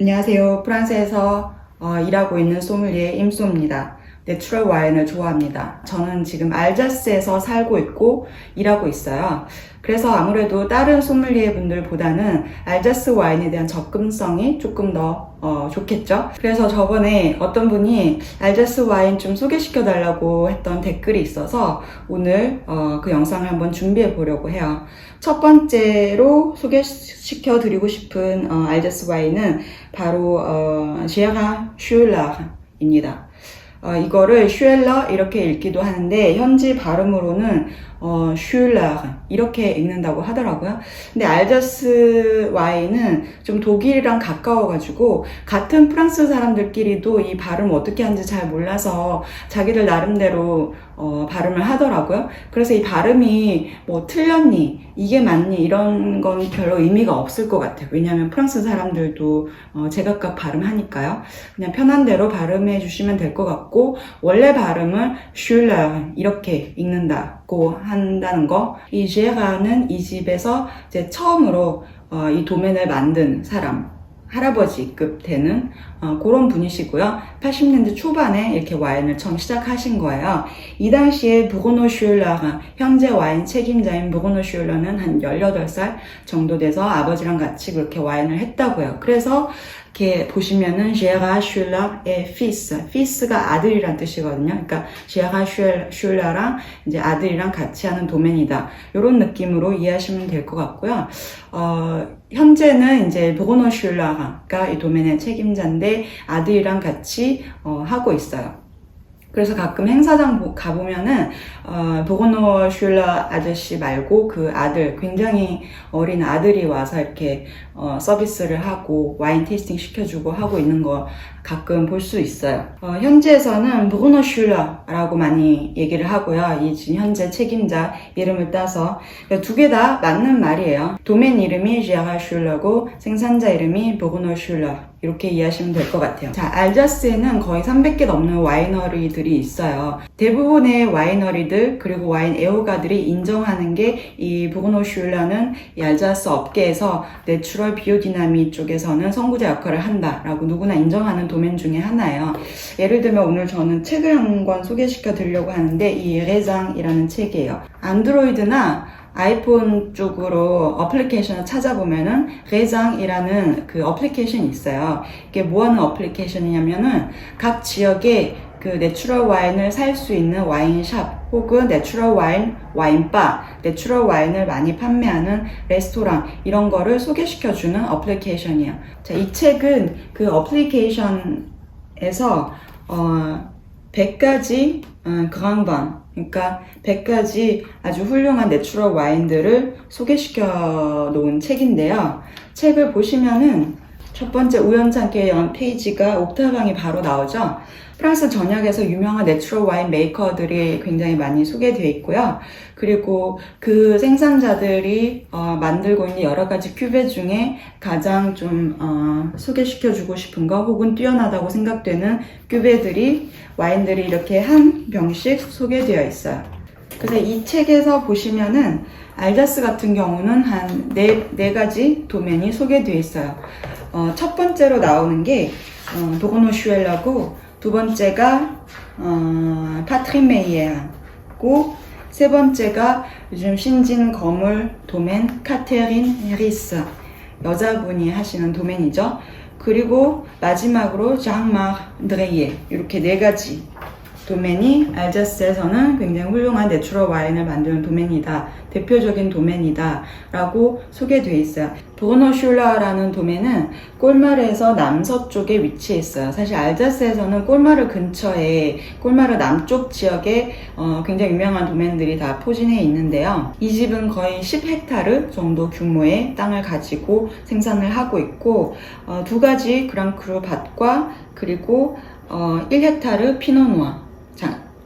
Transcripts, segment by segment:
안녕하세요. 프랑스에서 어, 일하고 있는 소믈리에 임소입니다. 내추럴 와인을 좋아합니다. 저는 지금 알자스에서 살고 있고 일하고 있어요. 그래서 아무래도 다른 소믈리에 분들보다는 알자스 와인에 대한 접근성이 조금 더 어, 좋겠죠? 그래서 저번에 어떤 분이 알자스 와인 좀 소개시켜 달라고 했던 댓글이 있어서 오늘 어, 그 영상을 한번 준비해 보려고 해요. 첫 번째로 소개시켜 드리고 싶은 어, 알자스 와인은 바로 어, 지아가 슈일라입니다. 어, 이거를 슈엘러 이렇게 읽기도 하는데 현지 발음으로는 어, 슈일러 이렇게 읽는다고 하더라고요. 근데 알자스 와인은 좀 독일이랑 가까워가지고 같은 프랑스 사람들끼리도 이 발음 어떻게 하는지 잘 몰라서 자기들 나름대로 어, 발음을 하더라고요. 그래서 이 발음이 뭐 틀렸니, 이게 맞니 이런 건 별로 의미가 없을 것 같아요. 왜냐하면 프랑스 사람들도 어, 제각각 발음하니까요. 그냥 편한 대로 발음해 주시면 될 것 같고 원래 발음을 슐러 이렇게 읽는다고 한다는 거. 이 제가는 이 집에서 이제 처음으로 어, 이 도면을 만든 사람. 할아버지급 되는 어, 그런 분이시고요. 80년대 초반에 이렇게 와인을 처음 시작하신 거예요. 이 당시에 부고노 슈일러가 현재 와인 책임자인 부고노 슈일러는 한 18살 정도 돼서 아버지랑 같이 그렇게 와인을 했다고요. 그래서 이렇게 보시면은 제가 슐러의 피스, 피스가 아들이란 뜻이거든요. 그러니까 제가 슐러랑 이제 아들이랑 같이 하는 도면이다. 이런 느낌으로 이해하시면 될 것 같고요. 어, 현재는 이제 보고노 슐러가 이 도면의 책임자인데 아들이랑 같이 어, 하고 있어요. 그래서 가끔 행사장 가보면은 어, 보고노 슐러 아저씨 말고 그 아들 굉장히 어린 아들이 와서 이렇게 어, 서비스를 하고 와인 테이스팅 시켜주고 하고 있는 거 가끔 볼 수 있어요. 어, 현지에서는 보고노 슐러라고 많이 얘기를 하고요. 이 지금 현재 책임자 이름을 따서 두 개 다 맞는 말이에요. 도멘 이름이 지아가 슐러고 생산자 이름이 보고노 슐러 이렇게 이해하시면 될 것 같아요. 자, 알자스에는 거의 300개 넘는 와이너리들이 있어요. 대부분의 와이너리들 그리고 와인 애호가들이 인정하는 게 이 보고노 슐러는 이 알자스 업계에서 내추럴 비오디나미 쪽에서는 선구자 역할을 한다라고 누구나 인정하는 도면 중에 하나예요. 예를 들면 오늘 저는 책을 한 권 소개시켜 드리려고 하는데 이 레장이라는 책이에요. 안드로이드나 아이폰 쪽으로 어플리케이션을 찾아보면은 레장이라는 그 어플리케이션이 있어요. 이게 뭐 하는 어플리케이션이냐면은 각 지역에 그 내추럴 와인을 살 수 있는 와인샵 혹은 내추럴 와인 와인바, 내추럴 와인을 많이 판매하는 레스토랑 이런 거를 소개시켜주는 어플리케이션이에요. 자, 이 책은 그 어플리케이션에서 어, 100가지 어, 그랑반 그러니까 100가지 아주 훌륭한 내추럴 와인들을 소개시켜 놓은 책인데요. 책을 보시면은 첫 번째 우연찮게 연 페이지가 옥타방이 바로 나오죠. 프랑스 전역에서 유명한 내추럴 와인 메이커들이 굉장히 많이 소개되어 있고요. 그리고 그 생산자들이 어, 만들고 있는 여러 가지 큐베 중에 가장 좀 어, 소개시켜주고 싶은 거 혹은 뛰어나다고 생각되는 큐베들이 와인들이 이렇게 한 병씩 소개되어 있어요. 그래서 이 책에서 보시면은 알자스 같은 경우는 한 네 네 가지 도면이 소개되어 있어요. 어, 첫 번째로 나오는 게 어, 도고노 슈엘라고 두 번째가 어, 파트리메이에고 세 번째가 요즘 신진 거물 도멘 카테린 리스 여자분이 하시는 도멘이죠. 그리고 마지막으로 장마 드레이에 이렇게 네 가지 도멘이 알자스에서는 굉장히 훌륭한 내추럴 와인을 만드는 도멘이다. 대표적인 도멘이다. 라고 소개되어 있어요. 보너슐라라는 도멘은 꼴마르에서 남서쪽에 위치해 있어요. 사실 알자스에서는 꼴마르 근처에 꼴마르 남쪽 지역에 어, 굉장히 유명한 도멘들이 다 포진해 있는데요. 이 집은 거의 10헥타르 정도 규모의 땅을 가지고 생산을 하고 있고 어, 두 가지 그랑크루 밭과 그리고 어, 1헥타르 피노누아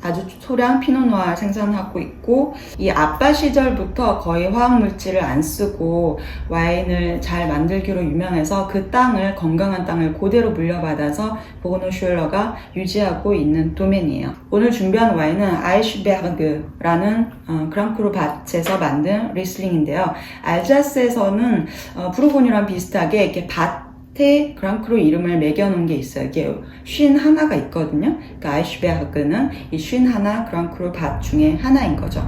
아주 소량 피노누아 생산하고 있고 이 아빠 시절부터 거의 화학 물질을 안 쓰고 와인을 잘 만들기로 유명해서 그 땅을 건강한 땅을 그대로 물려받아서 보노 슈얼러가 유지하고 있는 도멘이에요. 오늘 준비한 와인은 아이슈베르그라는 어, 그랑크루 밭에서 만든 리슬링인데요. 알자스에서는 어, 부르고뉴랑 비슷하게 이렇게 밭 끝에 그랑크루 이름을 매겨놓은 게 있어요. 이게 쉰 하나가 있거든요. 그러니까 아이슈베르그는 이쉰 하나 그랑크루 밭 중에 하나인 거죠.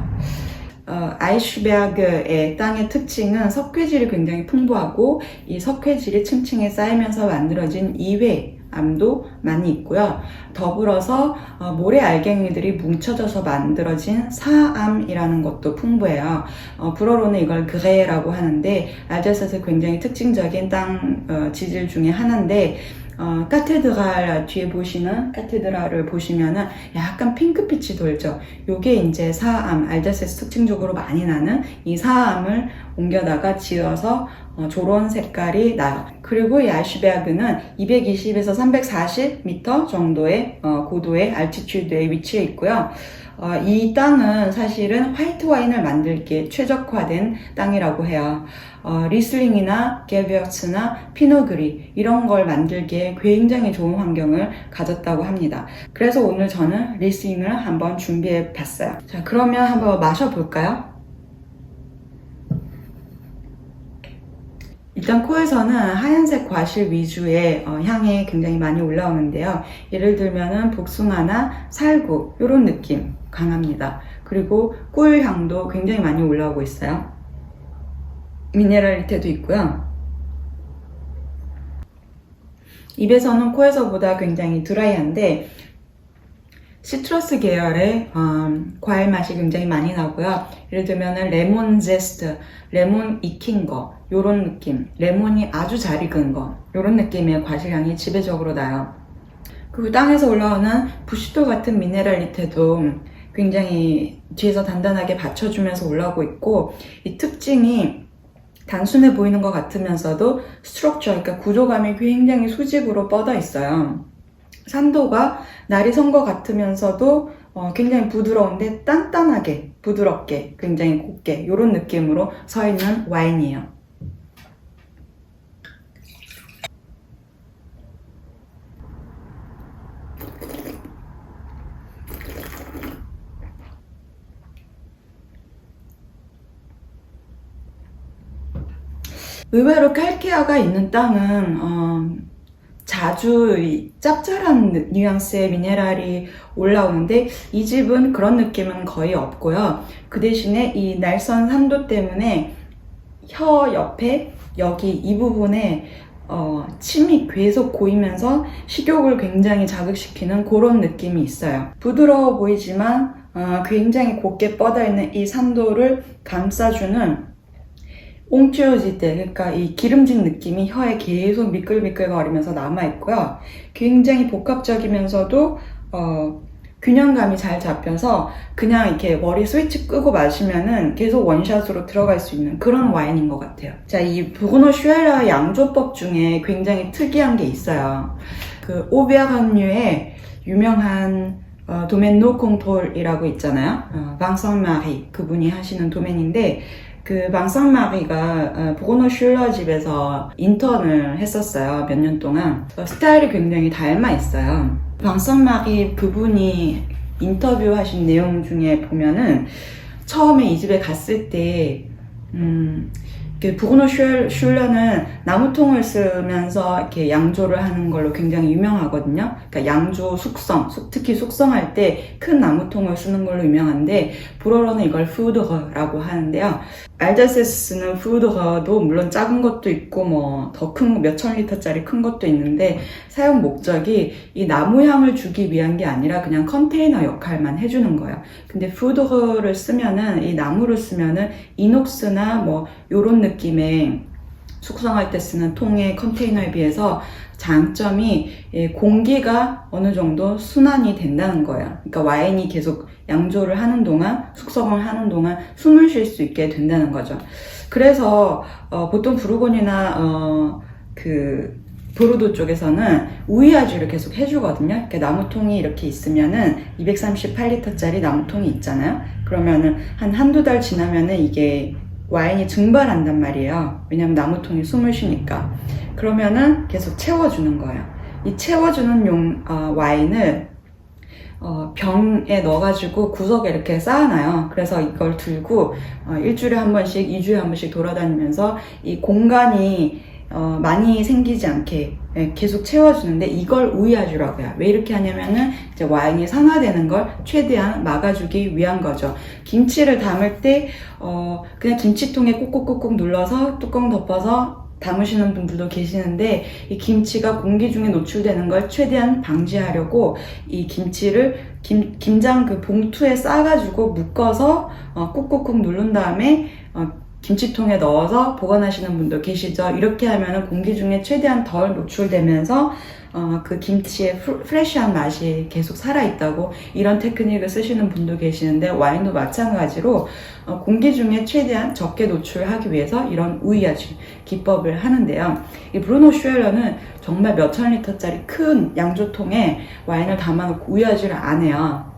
어, 아이슈베르그의 땅의 특징은 석회질이 굉장히 풍부하고 이 석회질이 층층에 쌓이면서 만들어진 이외 암도 많이 있고요. 더불어서 어, 모래 알갱이들이 뭉쳐져서 만들어진 사암이라는 것도 풍부해요. 어, 불어로는 이걸 그레라고 하는데 알자스에서 굉장히 특징적인 땅 어, 지질 중에 하나인데 어, 카테드랄 뒤에 보시는 카테드랄을 보시면은 약간 핑크빛이 돌죠. 요게 이제 사암, 알자스에서 특징적으로 많이 나는 이 사암을 옮겨다가 지어서 어, 저런 색깔이 나요. 그리고 이 아슈베르그는 220에서 340m 정도의 어, 고도의 알티튜드에 위치해 있고요. 어, 이 땅은 사실은 화이트 와인을 만들기에 최적화된 땅이라고 해요. 어, 리슬링이나 게비어츠나 피노그리 이런 걸 만들기에 굉장히 좋은 환경을 가졌다고 합니다. 그래서 오늘 저는 리슬링을 한번 준비해 봤어요. 자, 그러면 한번 마셔볼까요? 일단 코에서는 하얀색 과실 위주의 어, 향이 굉장히 많이 올라오는데요. 예를 들면은 복숭아나 살구 이런 느낌 강합니다. 그리고 꿀 향도 굉장히 많이 올라오고 있어요. 미네랄리테도 있고요. 입에서는 코에서보다 굉장히 드라이한데 시트러스 계열의 음, 과일 맛이 굉장히 많이 나고요. 예를 들면 레몬 제스트, 레몬 익힌 거 요런 느낌, 레몬이 아주 잘 익은 거 요런 느낌의 과실향이 지배적으로 나요. 그리고 땅에서 올라오는 부시도 같은 미네랄리테도 굉장히 뒤에서 단단하게 받쳐주면서 올라오고 있고 이 특징이 단순해 보이는 것 같으면서도 스트럭처, 그러니까 구조감이 굉장히 수직으로 뻗어 있어요. 산도가 날이 선 것 같으면서도 어, 굉장히 부드러운데 단단하게 부드럽게 굉장히 곱게 이런 느낌으로 서 있는 와인이에요. 의외로 칼케아가 있는 땅은 어, 자주 이 짭짤한 뉘앙스의 미네랄이 올라오는데 이 집은 그런 느낌은 거의 없고요. 그 대신에 이 날선 산도 때문에 혀 옆에 여기 이 부분에 어, 침이 계속 고이면서 식욕을 굉장히 자극시키는 그런 느낌이 있어요. 부드러워 보이지만 어, 굉장히 곱게 뻗어있는 이 산도를 감싸주는 옹치어질 때, 그러니까 이 기름진 느낌이 혀에 계속 미끌미끌거리면서 남아있고요. 굉장히 복합적이면서도, 어, 균형감이 잘 잡혀서 그냥 이렇게 머리 스위치 끄고 마시면은 계속 원샷으로 들어갈 수 있는 그런 와인인 것 같아요. 자, 이 부그노 슈에라 양조법 중에 굉장히 특이한 게 있어요. 그 오베아간류의 유명한 어, 도멘 노콩톨이라고 있잖아요. 어, 방성마리 그분이 하시는 도멘인데 그 방상마리가 어, 보고노 슐러 집에서 인턴을 했었어요. 몇 년 동안. 어, 스타일이 굉장히 닮아 있어요. 방상마리 그분이 인터뷰하신 내용 중에 보면은 처음에 이 집에 갔을 때 음, 그 부그노 슐- 슐러는 나무통을 쓰면서 이렇게 양조를 하는 걸로 굉장히 유명하거든요. 그러니까 양조 숙성, 숙- 특히 숙성할 때 큰 나무통을 쓰는 걸로 유명한데 불어로는 이걸 푸드허라고 하는데요. 알자세스는 푸드허도 물론 작은 것도 있고 뭐 더 큰 몇천 리터짜리 큰 것도 있는데 사용 목적이 이 나무 향을 주기 위한 게 아니라 그냥 컨테이너 역할만 해주는 거예요. 근데 푸드허를 쓰면은 이 나무를 쓰면은 이녹스나 뭐 요런 느낌의 숙성할 때 쓰는 통의 컨테이너에 비해서 장점이 예, 공기가 어느 정도 순환이 된다는 거예요. 그러니까 와인이 계속 양조를 하는 동안, 숙성을 하는 동안 숨을 쉴 수 있게 된다는 거죠. 그래서 어, 보통 부르곤이나 어, 그 보르도 쪽에서는 우이아주를 계속 해주거든요. 이렇게 나무통이 이렇게 있으면은 238리터짜리 나무통이 있잖아요. 그러면은 한 한두 달 지나면은 이게 와인이 증발한단 말이에요. 왜냐면 나무통이 숨을 쉬니까. 그러면은 계속 채워주는 거예요. 이 채워주는 용, 어, 와인을 어, 병에 넣어가지고 구석에 이렇게 쌓아놔요. 그래서 이걸 들고 어, 일주일에 한 번씩, 이주에 한 번씩 돌아다니면서 이 공간이 어, 많이 생기지 않게 예, 계속 채워주는데 이걸 우이아주라고 해요. 왜 이렇게 하냐면은 이제 와인이 산화되는 걸 최대한 막아주기 위한 거죠. 김치를 담을 때 어, 그냥 김치통에 꾹꾹꾹꾹 눌러서 뚜껑 덮어서 담으시는 분들도 계시는데 이 김치가 공기 중에 노출되는 걸 최대한 방지하려고 이 김치를 김, 김장 그 봉투에 싸가지고 묶어서 어, 꾹꾹꾹 누른 다음에 어, 김치통에 넣어서 보관하시는 분도 계시죠. 이렇게 하면은 공기 중에 최대한 덜 노출되면서 어, 그 김치의 프, 프레시한 맛이 계속 살아있다고 이런 테크닉을 쓰시는 분도 계시는데 와인도 마찬가지로 어, 공기 중에 최대한 적게 노출하기 위해서 이런 우이아주 기법을 하는데요. 이 브루노 슈엘러는 정말 몇천 리터짜리 큰 양조통에 와인을 담아놓고 우이아주를 안 해요.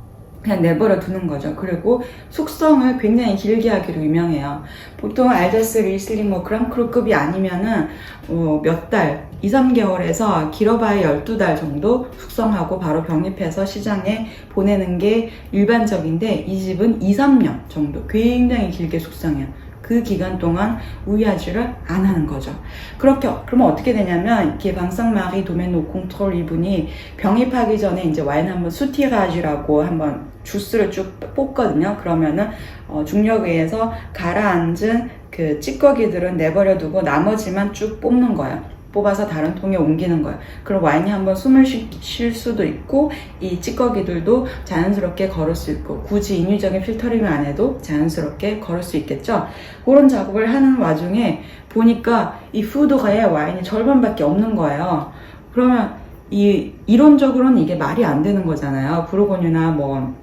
그냥 내버려 두는 거죠. 그리고 숙성을 굉장히 길게 하기로 유명해요. 보통 알자스 리슬링 뭐 그랑크루급이 아니면은 어, 몇 달, 2, 3개월에서 길어봐야 12달 정도 숙성하고 바로 병입해서 시장에 보내는 게 일반적인데 이 집은 2, 3년 정도 굉장히 길게 숙성해요. 그 기간 동안 우이아주를 안 하는 거죠. 그렇게 그러면 어떻게 되냐면 이렇게 방상마리 도메노 공트롤 이분이 병입하기 전에 이제 와인 한번 수티라주라고 한번 주스를 쭉 뽑거든요. 그러면은 어, 중력에 의해서 가라앉은 그 찌꺼기들은 내버려 두고 나머지만 쭉 뽑는 거예요. 뽑아서 다른 통에 옮기는 거예요. 그럼 와인이 한번 숨을 쉴, 쉴 수도 있고 이 찌꺼기들도 자연스럽게 걸을 수 있고 굳이 인위적인 필터링을 안 해도 자연스럽게 걸을 수 있겠죠. 그런 작업을 하는 와중에 보니까 이 푸드가에 와인이 절반밖에 없는 거예요. 그러면 이 이론적으로는 이게 말이 안 되는 거잖아요. 부르고뉴나 뭐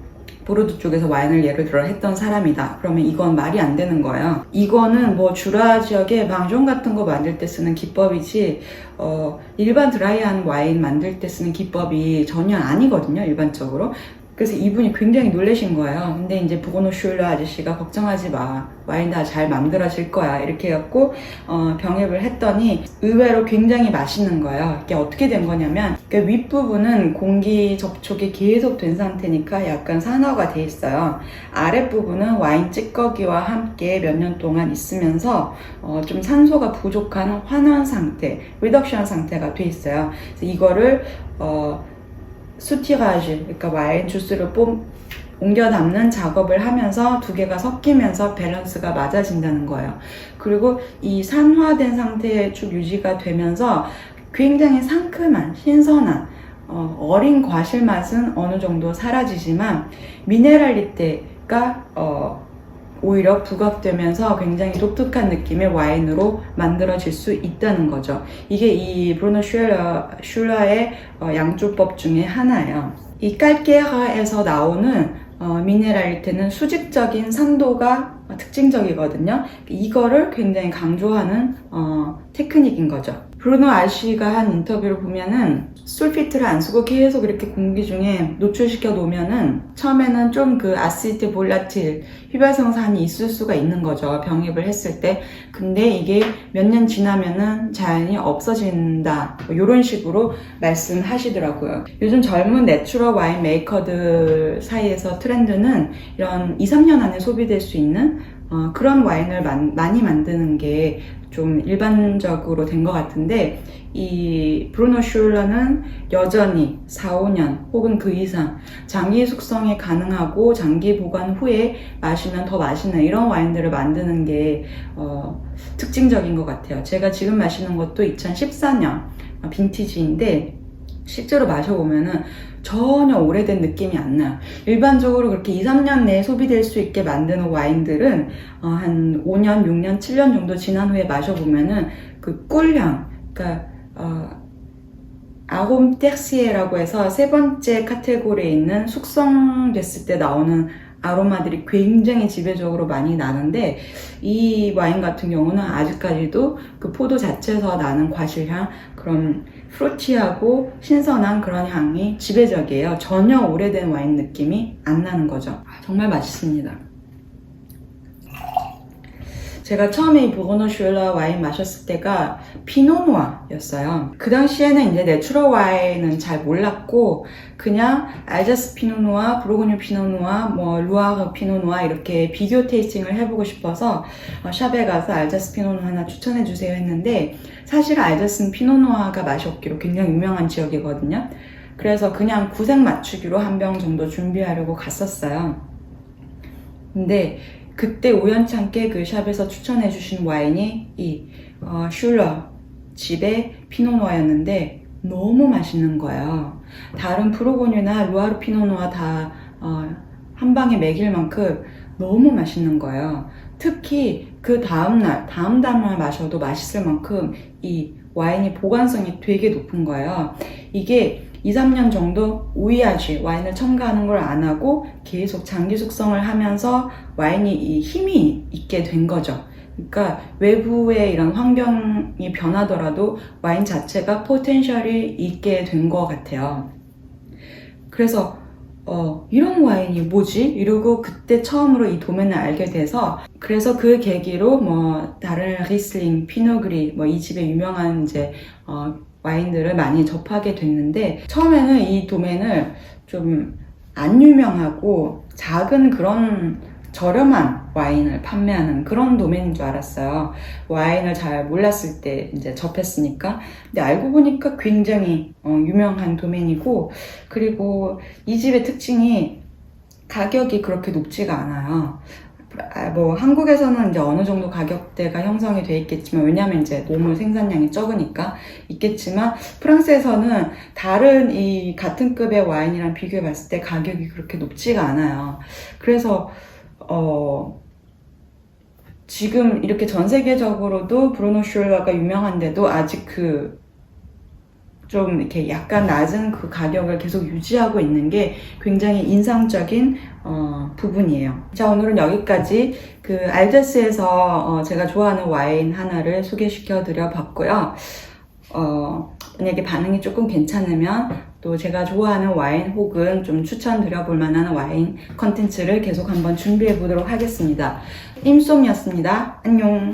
보르드 쪽에서 와인을 예를 들어 했던 사람이다. 그러면 이건 말이 안 되는 거예요. 이거는 뭐 주라 지역에 방종 같은 거 만들 때 쓰는 기법이지, 어, 일반 드라이한 와인 만들 때 쓰는 기법이 전혀 아니거든요, 일반적으로. 그래서 이분이 굉장히 놀라신 거예요. 근데 이제 보고노 슐러 아저씨가 걱정하지 마. 와인 다 잘 만들어질 거야. 이렇게 해갖고, 어, 병입을 했더니 의외로 굉장히 맛있는 거예요. 이게 어떻게 된 거냐면, 그 윗부분은 공기 접촉이 계속 된 상태니까 약간 산화가 돼 있어요. 아랫부분은 와인 찌꺼기와 함께 몇 년 동안 있으면서, 어, 좀 산소가 부족한 환원 상태, 리덕션 상태가 돼 있어요. 그래서 이거를, 어, 수티라지, 그러니까 와인 주스를 뽐, 옮겨 담는 작업을 하면서 두 개가 섞이면서 밸런스가 맞아진다는 거예요. 그리고 이 산화된 상태에 쭉 유지가 되면서 굉장히 상큼한, 신선한, 어, 어린 과실 맛은 어느 정도 사라지지만 미네랄리테가 어, 오히려 부각되면서 굉장히 독특한 느낌의 와인으로 만들어질 수 있다는 거죠. 이게 이 브루노 슈러, 슈라의 어, 양조법 중에 하나예요. 이 깔케라에서 나오는 어, 미네랄리테는 수직적인 산도가 특징적이거든요. 이거를 굉장히 강조하는 어, 테크닉인 거죠. 브루노 아시가 한 인터뷰를 보면은 솔피트를 안 쓰고 계속 이렇게 공기 중에 노출시켜 놓으면은 처음에는 좀 그 아시트 볼라틸 휘발성산이 있을 수가 있는 거죠. 병입을 했을 때. 근데 이게 몇 년 지나면은 자연히 없어진다. 뭐 이런 식으로 말씀하시더라고요. 요즘 젊은 내추럴 와인 메이커들 사이에서 트렌드는 이런 2, 3년 안에 소비될 수 있는 어, 그런 와인을 만, 많이 만드는 게 좀 일반적으로 된 것 같은데 이 브루노 슐러는 여전히 4, 5년 혹은 그 이상 장기 숙성이 가능하고 장기 보관 후에 마시면 더 맛있는 이런 와인들을 만드는 게 어, 특징적인 것 같아요. 제가 지금 마시는 것도 2014년 빈티지인데 실제로 마셔보면은 전혀 오래된 느낌이 안 나요. 일반적으로 그렇게 2, 3년 내에 소비될 수 있게 만드는 와인들은 어, 한 5년, 6년, 7년 정도 지난 후에 마셔보면은 그 꿀향, 그러니까 어, 아홈 텍시에라고 해서 세 번째 카테고리에 있는 숙성됐을 때 나오는 아로마들이 굉장히 지배적으로 많이 나는데 이 와인 같은 경우는 아직까지도 그 포도 자체에서 나는 과실향 그런 프루티하고 신선한 그런 향이 지배적이에요. 전혀 오래된 와인 느낌이 안 나는 거죠. 아, 정말 맛있습니다. 제가 처음에 이 보거너 슈엘라 와인 마셨을 때가 피노누아였어요. 그 당시에는 이제 내추럴 와인은 잘 몰랐고 그냥 알자스 피노누아, 브로그뉴 피노누아, 뭐 루아르 피노누아 이렇게 비교 테이스팅을 해보고 싶어서 어, 샵에 가서 알자스 피노누아 하나 추천해 주세요 했는데 사실 알자스는 피노누아가 맛이 없기로 굉장히 유명한 지역이거든요. 그래서 그냥 구색 맞추기로 한 병 정도 준비하려고 갔었어요. 근데 그때 우연찮게 그 샵에서 추천해 주신 와인이 이 어, 슐러 집의 피노누아였는데 너무 맛있는 거예요. 다른 프로고뉴나 루아르 피노누아 다 어, 한 방에 먹일 만큼 너무 맛있는 거예요. 특히 그 다음날, 다음 다음날 마셔도 맛있을 만큼 이 와인이 보관성이 되게 높은 거예요. 이게 2, 3년 정도 우이하지 와인을 첨가하는 걸 안 하고 계속 장기 숙성을 하면서 와인이 이 힘이 있게 된 거죠. 그러니까 외부의 이런 환경이 변하더라도 와인 자체가 포텐셜이 있게 된 것 같아요. 그래서 어, 이런 와인이 뭐지? 이러고 그때 처음으로 이 도면을 알게 돼서 그래서 그 계기로 뭐 다른 리슬링, 피노그리 뭐 이 집의 유명한 이제 어, 와인들을 많이 접하게 됐는데 처음에는 이 도면을 좀 안 유명하고 작은 그런 저렴한 와인을 판매하는 그런 도면인 줄 알았어요. 와인을 잘 몰랐을 때 이제 접했으니까. 근데 알고 보니까 굉장히 어, 유명한 도면이고, 그리고 이 집의 특징이 가격이 그렇게 높지가 않아요. 아, 뭐 한국에서는 이제 어느 정도 가격대가 형성이 돼 있겠지만 왜냐하면 이제 너무 생산량이 적으니까 있겠지만 프랑스에서는 다른 이 같은 급의 와인이랑 비교해 봤을 때 가격이 그렇게 높지가 않아요. 그래서 어 지금 이렇게 전 세계적으로도 브루노 슐러가 유명한데도 아직 그 좀 이렇게 약간 낮은 그 가격을 계속 유지하고 있는 게 굉장히 인상적인 어, 부분이에요. 자 오늘은 여기까지 그 알제스에서 어, 제가 좋아하는 와인 하나를 소개시켜 드려 봤고요. 어, 만약에 반응이 조금 괜찮으면 또 제가 좋아하는 와인 혹은 좀 추천드려 볼 만한 와인 컨텐츠를 계속 한번 준비해 보도록 하겠습니다. 임송이었습니다. 안녕.